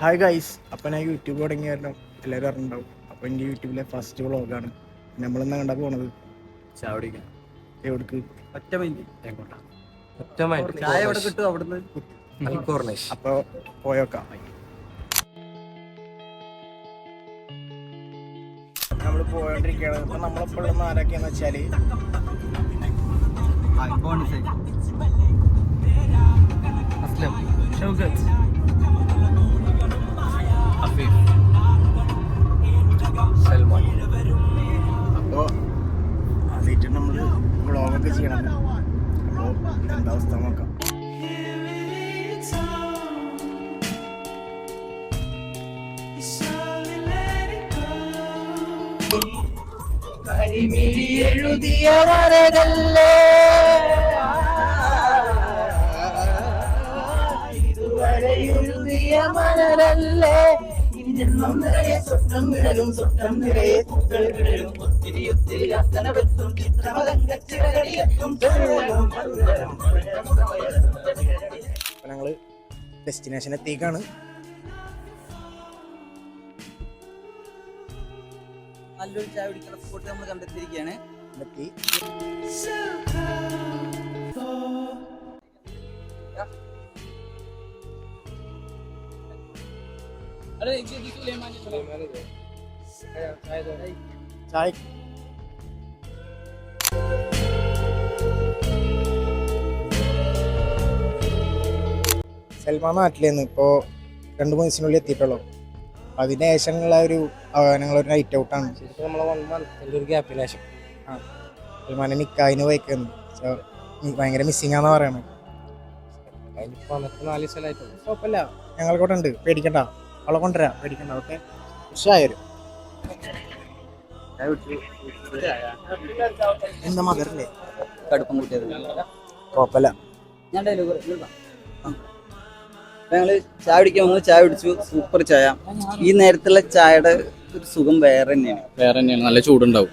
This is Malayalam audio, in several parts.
ഹായ് ഗൈസ് അപ്പം ഞാൻ യൂട്യൂബ് തുടങ്ങിയ കാരണം എല്ലാവരും അറിഞ്ഞിട്ടുണ്ടാവും. അപ്പോൾ എന്റെ യൂട്യൂബിലെ ഫസ്റ്റ് വ്ളോഗാണ് നമ്മളെന്നാ കണ്ടാ പോണത്? ചാവടിക്കാൻ എവിടേക്ക്? ഒറ്റ ഒറ്റ മൈൻഡ് ചായ എവിടെ കിട്ടും അവിടുന്ന്? അൽക്കോർണേഷ് അപ്പോൾ പോയോക്കാം. നമ്മൾ പോയോണ്ടിരിക്കുകയാണ് അപ്പം നമ്മളിപ്പോൾ ഉള്ള ആരൊക്കെയാന്ന് വെച്ചാൽ Aslam Shoukath. Sen de ustamaka. കരിമിഴിയെഴുതിയ വരതല്ലേ അപ്പോൾ ഒത്തിരി അവസ്ഥ നോക്കാം അപ്പോൾ ഞങ്ങൾ ഡെസ്റ്റിനേഷൻ എത്തിക്കാണ് നല്ലൊരു ചായ കുടിക്കുന്ന സ്പോട്ട് നമ്മൾ കണ്ടെത്തിയിരിക്കുകയാണ്. എത്തി ചായ സൽമാൻ നാട്ടിലേന്ന് ഇപ്പോൾ രണ്ട് മൂന്ന് ദിവസത്തിനുള്ളിൽ എത്തിയിട്ടുള്ളൂ. അതിന് ശേഷമുള്ള ഒരു ആ, ഞങ്ങളൊരു നൈറ്റ് ഔട്ടാണ് ശരിക്കും നമ്മളെ വൺ മന്തിന്റെ ഒരു ഗ്യാപ്പിന് ശേഷം. സൽമാനെ നിക്കായിന് പോയിക്കുന്നു സോ ഭയങ്കര മിസ്സിംഗ് ആണെന്ന് പറയണത്. അതിനിപ്പോൾ വന്നിട്ട് നാല് ദിവസമായിട്ടുള്ളൂ കുഴപ്പമില്ല. ഉണ്ട് പേടിക്കണ്ട. അവളെ കൊണ്ടുവരാം പേടിക്കണ്ട ഓക്കെ? ഉഷായൊരു എന്താ മകരല്ലേ കടുപ്പം കൂട്ടിയത്. കുഴപ്പമില്ല. ഞാൻ ചായ കുടിക്കാൻ വന്നു ചായ കുടിച്ചു. സൂപ്പർ ചായ. ഈ നേരത്തുള്ള ചായയുടെ ഒരു സുഖം വേറെ തന്നെയാണ്. വേറെ തന്നെയാണ്. നല്ല ചൂടുണ്ടാവും.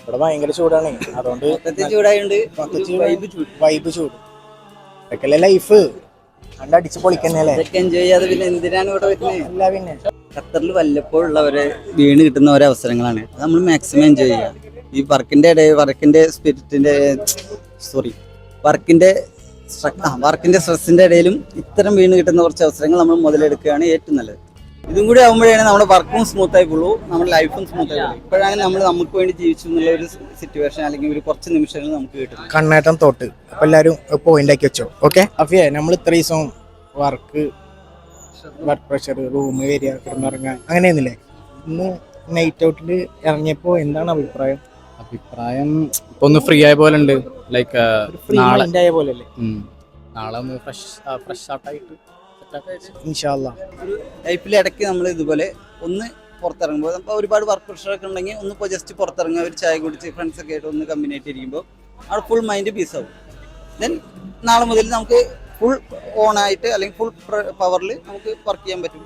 ഇവിടെ ഭയങ്കര ചൂടാണ്. അതുകൊണ്ട് ചൂടായത് ചൂടായോണ്ട് വൈബ് ചൂട്. വൈബ് ചൂട്. ഇതൊക്കെയല്ലേ ലൈഫ് കണ്ട് അടിച്ച് പൊളിക്കുന്നല്ലേ ഇതൊക്കെ എൻജോയ് ചെയ്യാതെ പിന്നെ എന്തിനാണ് ഇവിടെ വരുന്നത് അല്ല പിന്നെ. ഖത്തറിൽ വല്ലപ്പോഴുള്ളവരെ വീണ് കിട്ടുന്ന ഓരോ അവസരങ്ങളാണ്. അത് നമ്മൾ മാക്സിമം എൻജോയ് ചെയ്യുക. ഈ വർക്കിന്റെ ഇടയിൽ വർക്കിന്റെ സ്പിരിറ്റിന്റെ സോറി വർക്കിന്റെ വർക്കിന്റെ സ്ട്രെസ്സിന്റെ ഇടയിലും ഇത്തരം വീണ് കിട്ടുന്ന കുറച്ച് അവസരങ്ങൾ നമ്മൾ മുതലെടുക്കുകയാണ് ഏറ്റവും നല്ലത്. ഇതും കൂടി ആകുമ്പോഴാണ് നമ്മുടെ വർക്കും സ്മൂത്ത് ആയിക്കുള്ളൂ നമ്മുടെ ലൈഫും സ്മൂത്ത് ആയിക്കുള്ളൂ. ഇപ്പോഴാണ് നമ്മൾ നമുക്ക് വേണ്ടി ജീവിച്ചു എന്നുള്ള ഒരു സിറ്റുവേഷൻ അല്ലെങ്കിൽ ഒരു കുറച്ച് നിമിഷങ്ങൾ നമുക്ക് കിട്ടും കണ്ണേട്ടം തോട്ട്. അപ്പൊ എല്ലാവരും പോയിന്റ് ആക്കി വെച്ചോ. ഓക്കെ അഫിയെ നമ്മൾ ഇത്ര ദിവസം വർക്ക് വർക്ക് പ്രഷർ റൂം വരിക കിടന്നിറങ്ങാൻ അങ്ങനെയൊന്നുമില്ലേ? ഇന്ന് നൈറ്റ് ഔട്ടിൽ ഇറങ്ങിയപ്പോ എന്താണ് അഭിപ്രായം? അഭിപ്രായം ഇപ്പൊ ഒന്ന് ഫ്രീ ആയ പോലെ ഉണ്ട്. ലൈക്ക് നാളെ ആയ പോലെ അല്ലേ? നാളെ ഒന്ന് ഫ്രഷ് ഫ്രഷ് ഔട്ടായിട്ട് ഇൻഷാല്ല ഇടയ്ക്ക് നമ്മൾ ഇതുപോലെ ഒന്ന് പുറത്തിറങ്ങുമ്പോൾ അപ്പോൾ ഒരുപാട് വർക്ക് പ്രഷർ ഒക്കെ ഉണ്ടെങ്കിൽ ഒന്ന് ഇപ്പോൾ ജസ്റ്റ് പുറത്തിറങ്ങുക ഒരു ചായ കുടിച്ച് ഫ്രണ്ട്സ് ഒക്കെ ആയിട്ട് ഒന്ന് കമ്പനി ആയിട്ട് ഇരിക്കുമ്പോൾ അവിടെ ഫുൾ മൈൻഡ് പീസ് ആവും. ദെൻ നാളെ മുതൽ നമുക്ക് ഫുൾ ഓൺ ആയിട്ട് അല്ലെങ്കിൽ ഫുൾ പവറിൽ നമുക്ക് വർക്ക് ചെയ്യാൻ പറ്റും.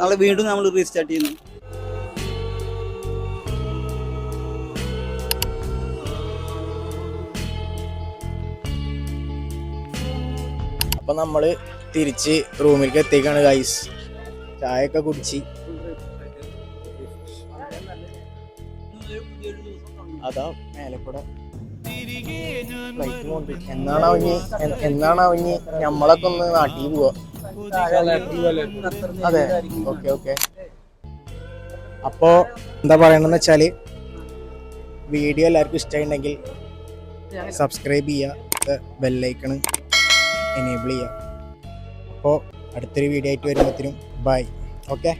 നാളെ വീണ്ടും നമ്മൾ റീസ്റ്റാർട്ട് ചെയ്യുന്നു. അപ്പൊ നമ്മൾ തിരിച്ച് റൂമിലേക്ക് എത്തിക്കാണ് ഗൈസ് ചായയൊക്കെ കുടിച്ച്. അതാ മേലെ കൂടെ എന്നാണ് അവഞ്ഞ് എന്നാണ് അവഞ്ഞ് നമ്മളൊക്കെ ഒന്ന് നാട്ടിൽ പോവാ. അതെ. Okay okay. അപ്പോ എന്താ പറയണെന്ന് വെച്ചാൽ വീഡിയോ എല്ലാവർക്കും ഇഷ്ടമായിട്ടുണ്ടെങ്കിൽ സബ്സ്ക്രൈബ് ചെയ്യുക ബെല്ലൈക്കണ് എനേബിൾ ചെയ്യുക അപ്പോൾ അടുത്തൊരു വീഡിയോ ആയിട്ട് വരുമ്പോഴത്തേനും ബൈ ഓക്കെ